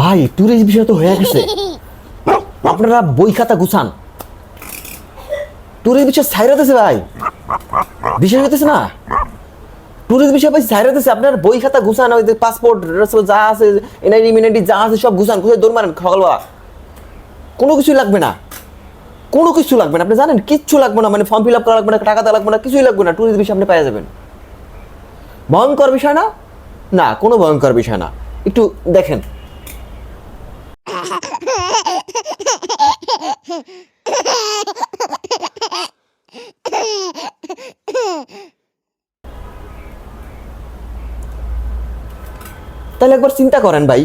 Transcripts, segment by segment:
ভাই ট্যুরিস্ট বিষয় তো হয়ে গেছে। আপনারা বই খাতা গুছান। ট্যুরিস্ট বিষয় সাইরাতেছে ভাই। বিষয় হইতেছে না? ট্যুরিস্ট বিষয় ভাই সাইরাতেছে আপনার বই খাতা গুছান, ওই যে পাসপোর্ট যা আছে, এনআইডি, মিনাইডি যা আছে, সব গুছান। গুছাই দৌড় মারেন সকালবেলা কোনো কিছুই লাগবে না। কোনো কিছু লাগবে না। আপনি জানেন, কিচ্ছু লাগবে না। মানে ফর্ম ফিল আপ করা লাগবে না, টাকা দেওয়া লাগবে না, কিছুই লাগবে না। ট্যুরিস্ট বিষয় আপনি পেয়ে যাবেন। ভয়ঙ্কর বিষয় না? না, কোনো ভয়ঙ্কর বিষয় না। একটু দেখেন। তাহলে একবার চিন্তা করেন ভাই,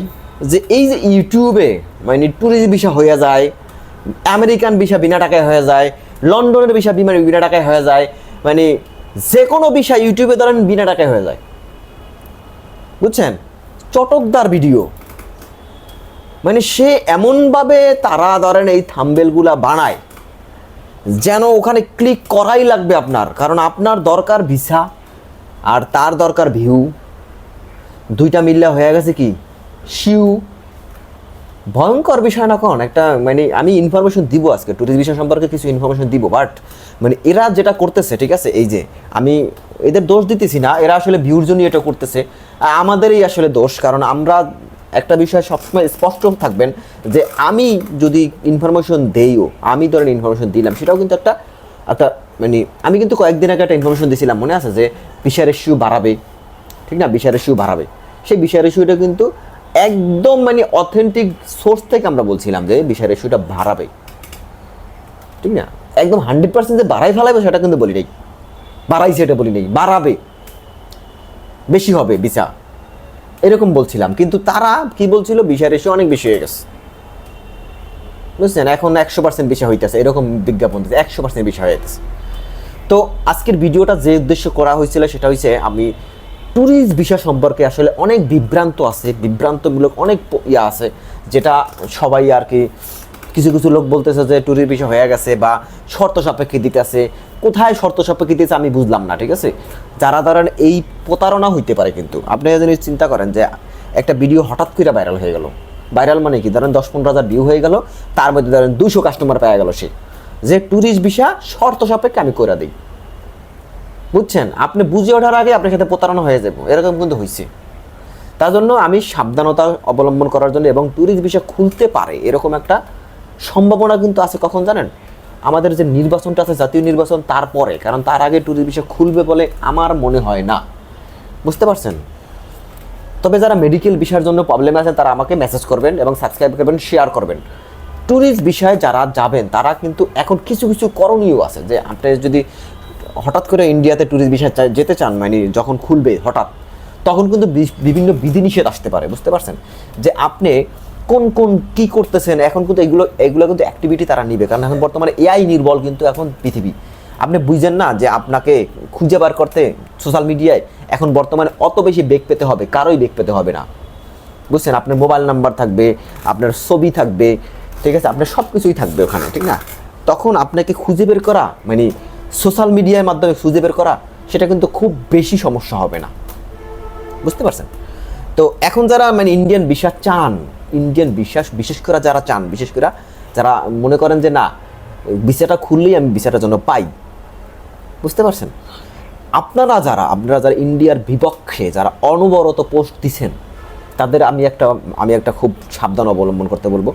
যে এই যে ইউটিউবে মানে ট্যুরিস্ট ভিসা হয়ে যায়, আমেরিকান ভিসা বিনা টাকায় হয়ে যায়, লন্ডনের ভিসা বিনা বিনা টাকায় হয়ে যায় মানে যে কোনো বিষয় ইউটিউবে ধরেন বিনা টাকায় হয়ে যায়। বুঝছেন? চটকদার ভিডিও মানে সে এমনভাবে তারা ধরেন এই থাম্বেলগুলা বানায় যেন ওখানে ক্লিক করাই লাগবে আপনার। কারণ আপনার দরকার ভিসা আর তার দরকার ভিউ দুইটা মিললে হয়ে গেছে কি? শিউ ভয়ঙ্কর বিষয় না কোন একটা মানে আমি ইনফরমেশন দিব আজকে। ট্যুরিস্ট বিষয় সম্পর্কে কিছু ইনফরমেশন দিব। বাট মানে এরা যেটা করতেছে, ঠিক আছে? এই যে, আমি এদের দোষ দিতেছি না। এরা আসলে ভিউর জন্য এটা করতেছে। আমাদেরই আসলে দোষ। কারণ আমরা একটা বিষয় সবসময় স্পষ্ট থাকবেন যে আমি যদি ইনফরমেশন দেইও, আমি ধরেন ইনফরমেশন দিলাম, সেটাও কিন্তু একটা একটা মানে আমি কিন্তু কয়েকদিন আগে একটা ইনফরমেশন দিয়েছিলাম মনে আছে যে বিশার ইস্যু বাড়াবে, ঠিক না? বিশার ইস্যু বাড়াবে। সেই বিশার ইস্যুটা কিন্তু একদম মানে অথেন্টিক সোর্স থেকে আমরা বলছিলাম যে বিশার ইস্যুটা বাড়াবে। ঠিক না? একদম হান্ড্রেড পার্সেন্ট যে বাড়াই ফেলাবে সেটা কিন্তু বলি নাই। বাড়াইছে এটা বলি নাই। বাড়াবে। বেশি হবে বিসা এরকম বলছিলাম, কিন্তু তারা কি বলছিল? বিষয় রেশিও অনেক বেশি হয়ে গেছে। বুঝছেন? এখন একশো পার্সেন্ট বিষয় হইতেছে, এরকম বিজ্ঞাপন দিতে একশো পার্সেন্ট বিষয় হইতেছে তো আজকের ভিডিওটা যে উদ্দেশ্য করা হয়েছিল, সেটা হচ্ছে আমি ট্যুরিস্ট বিষয় সম্পর্কে আসলে অনেক বিভ্রান্ত আছে, বিভ্রান্তমূলক অনেক ইয়া আছে, যেটা সবাই আর কি কিছু কিছু লোক বলতেছে যে ট্যুরিস্ট বিষয় হয়ে গেছে বা শর্ত সাপেক্ষে দিতেছে। কোথায় শর্ত সাপেক্ষে দিতেছে আমি বুঝলাম না, ঠিক আছে? যারা ধরেন এই প্রতারণা হইতে পারে কিন্তু। আপনি যদি চিন্তা করেন যে একটা ভিডিও হঠাৎ করে ভাইরাল হয়ে গেল। ভাইরাল মানে কি? ধরেন দশ পনেরো হাজার ভিউ হয়ে গেল, তার মধ্যে ধরেন দুশো কাস্টমার পেয়ে গেল সে। যে ট্যুরিস্ট ভিসা শর্ত সাপেক্ষে আমি করে দিই। বুঝছেন? আপনি বুঝে ওঠার আগে আপনার সাথে প্রতারণা হয়ে যাব। এরকম কিন্তু হয়েছে তার জন্য আমি সাবধানতা অবলম্বন করার জন্য এবং ট্যুরিস্ট ভিসা খুলতে পারে, এরকম একটা সম্ভাবনা কিন্তু আছে কখন জানেন? আমাদের যে নির্বাচনটা আছে, জাতীয় নির্বাচন তারপরে, কারণ তার আগে ট্যুরিস্ট ভিসা খুলবে বলে আমার মনে হয় না। বুঝতে পারছেন? তবে যারা মেডিকেল বিষয়ের জন্য প্রবলেম আছে তারা আমাকে মেসেজ করবেন এবং সাবস্ক্রাইব করবেন শেয়ার করবেন। ট্যুরিস্ট বিষয়ে যারা যাবেন, তারা কিন্তু এখন কিছু কিছু করণীয় আছে যে, আপনি যদি হঠাৎ করে ইন্ডিয়াতে ট্যুরিস্ট বিষয়ে যেতে চান মানে যখন খুলবে হঠাৎ, তখন কিন্তু বিভিন্ন বিধিনিষেধ আসতে পারে, বুঝতে পারছেন? যে আপনি কোন কোন, কি করতেছেন? এখন কিন্তু এগুলো এগুলো কিন্তু অ্যাক্টিভিটি তারা নিবে। কারণ এখন বর্তমানে এআই নির্বল কিন্তু এখন পৃথিবী। আপনি বুঝছেন না যে আপনাকে খুঁজে বার করতে সোশ্যাল মিডিয়ায় এখন বর্তমানে অত বেশি বেগ পেতে হবে, কারোই বেগ পেতে হবে না। বুঝছেন? আপনার মোবাইল নাম্বার থাকবে, আপনার ছবি থাকবে, ঠিক আছে? আপনার সব কিছুই থাকবে ওখানে, ঠিক না? তখন আপনাকে খুঁজে বের করা মানে সোশ্যাল মিডিয়ার মাধ্যমে খুঁজে বের করা, সেটা কিন্তু খুব বেশি সমস্যা হবে না। বুঝতে পারছেন? তো এখন যারা মানে ইন্ডিয়ান বিশ্বাস চান ইন্ডিয়ান বিশ্বাস, বিশেষ করে যারা চান, বিশেষ করে যারা মনে করেন যে না, ভিসাটা খুললেই আমি ভিসাটার জন্য পাই। বুঝতে পারছেন? আপনারা যারা আপনারা যারা ইন্ডিয়ার বিপক্ষে যারা অনবরত পোস্ট দিছেন, তাদের আমি একটা আমি একটা খুব সাবধান অবলম্বন করতে বলব।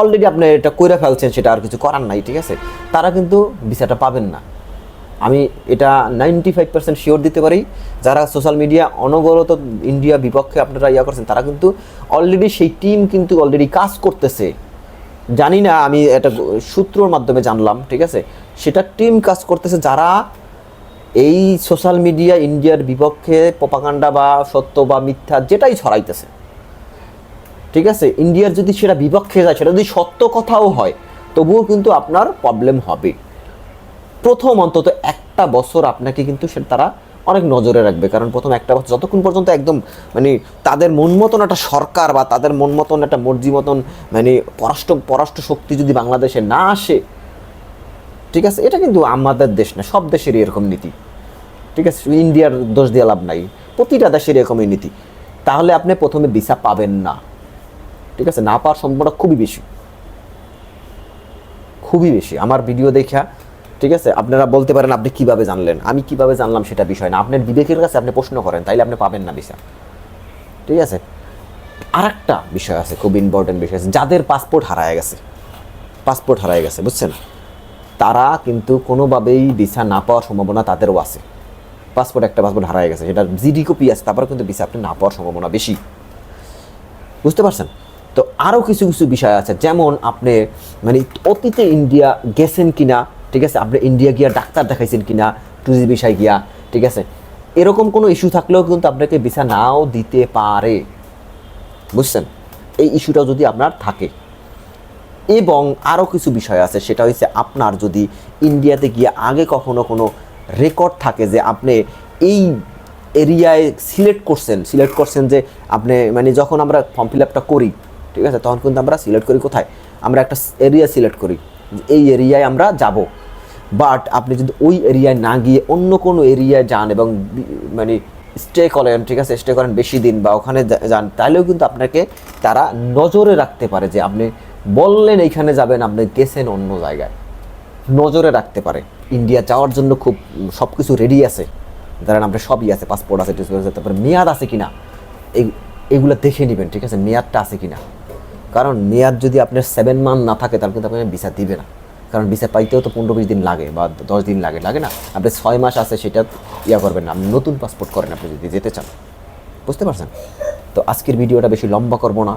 অলরেডি আপনি এটা কইরা ফেলছেন, সেটা আর কিছু করার নাই, ঠিক আছে? তারা কিন্তু ভিসাটা পাবেন না। আমি এটা নাইনটি ফাইভ পার্সেন্ট শিওর দিতে পারি। যারা সোশ্যাল মিডিয়া অনবরত ইন্ডিয়া বিপক্ষে আপনারা ইয়া করছেন, তারা কিন্তু অলরেডি সেই টিম কিন্তু অলরেডি কাজ করতেছে। জানি না, আমি এটা সূত্রর মাধ্যমে জানলাম, ঠিক আছে? সেটা টিম কাজ করতেছে, যারা এই সোশ্যাল মিডিয়া ইন্ডিয়ার বিপক্ষে প্রপাগান্ডা বা সত্য বা মিথ্যা যেটাই ছড়াইতেছে। ঠিক আছে? ইন্ডিয়ার যদি সেটা বিপক্ষে যায়, সেটা যদি সত্য কথাও হয়, তবুও কিন্তু আপনার প্রবলেম হবে। প্রথম অন্তত একটা বছর আপনাকে কিন্তু সে তারা অনেক নজরে রাখবে। কারণ প্রথম একটা বছর যতক্ষণ পর্যন্ত একদম মানে তাদের মন মতন একটা সরকার বা তাদের মন মতন একটা মর্জি মতন মানে পররাষ্ট্র পররাষ্ট্র শক্তি যদি বাংলাদেশে না আসে, ঠিক আছে, এটা কিন্তু আমাদের দেশ না, সব দেশেরই এরকম নীতি। ঠিক আছে ইন্ডিয়ার দোষ দিয়ে লাভ নাই, প্রতিটা দেশের এরকমই নীতি। তাহলে আপনি প্রথমে ভিসা পাবেন না। ঠিক আছে, না পাওয়ার সম্ভাবনা খুবই বেশি। খুবই বেশি। আমার ভিডিও দেখা ঠিক আছে? আপনারা বলতে পারেন আপনি কীভাবে জানলেন? আমি কীভাবে জানলাম সেটা বিষয় না। আপনার বিবেকের কাছে আপনি প্রশ্ন করেন, তাইলে আপনি পাবেন না ভিসা ঠিক আছে? আর একটা বিষয় আছে খুব ইম্পর্টেন্ট বিষয় আছে। যাদের পাসপোর্ট হারায় গেছে পাসপোর্ট হারায় গেছে, বুঝছেন? তারা কিন্তু কোনোভাবেই ভিসা না পাওয়ার সম্ভাবনা তাদেরও আছে। পাসপোর্ট একটা পাসপোর্ট হারায় গেছে সেটা জিডি কপি আছে তারপরে কিন্তু ভিসা আপনি না পাওয়ার সম্ভাবনা বেশি। বুঝতে পারছেন? তো আরও কিছু কিছু বিষয় আছে। যেমন আপনি মানে অতীতে ইন্ডিয়া গেছেন কিনা ঠিক আছে? আপনি ইন্ডিয়া গিয়া ডাক্তার দেখাইছেন কিনা টুরিস্ট বিষয় গিয়া, ঠিক আছে? এরকম কোনো ইস্যু থাকলেও কিন্তু আপনাকে ভিসা নাও দিতে পারে। বুঝছেন? এই ইস্যুটা যদি আপনার থাকে। এবং আরও কিছু বিষয় আছে, সেটা হচ্ছে আপনার যদি ইন্ডিয়াতে গিয়ে আগে কখনো কোনো রেকর্ড থাকে যে আপনি এই এরিয়ায় সিলেক্ট করছেন সিলেক্ট করছেন যে আপনি মানে যখন আমরা ফর্ম ফিল আপটা করি, ঠিক আছে? তখন কিন্তু আমরা সিলেক্ট করি কোথায়? আমরা একটা এরিয়া সিলেক্ট করি এই এরিয়ায় আমরা যাব। বাট আপনি যদি ওই এরিয়ায় না গিয়ে অন্য কোনো এরিয়ায় যান এবং মানে স্টে করেন, ঠিক আছে? স্টে করেন বেশি দিন বা ওখানে যান, তাহলেও কিন্তু আপনাকে তারা নজরে রাখতে পারে যে আপনি বললেন এইখানে যাবেন, আপনি গেছেন অন্য জায়গায়। নজরে রাখতে পারে। ইন্ডিয়া যাওয়ার জন্য খুব সব কিছু রেডি আছে। ধরেন আপনার সবই আছে পাসপোর্ট আছে টিসপোর্ট আছে, তারপরে মেয়াদ আছে কিনা? এই, এগুলো দেখে নেবেন, ঠিক আছে? মেয়াদটা আছে কিনা? কারণ মেয়াদ যদি আপনার সেভেন মান্থ না থাকে, তাহলে কিন্তু আপনার ভিসা দিবে না। কারণ ভিসা পাইতেও তো পনেরো বিশ দিন লাগে বা দশ দিন লাগে লাগে না। আপনি ছয় মাস আছে সেটা ইয়া করবেন না। নতুন পাসপোর্ট করেন আপনি যদি যেতে চান। বুঝতে পারছেন? তো আজকের ভিডিওটা বেশি লম্বা করব না।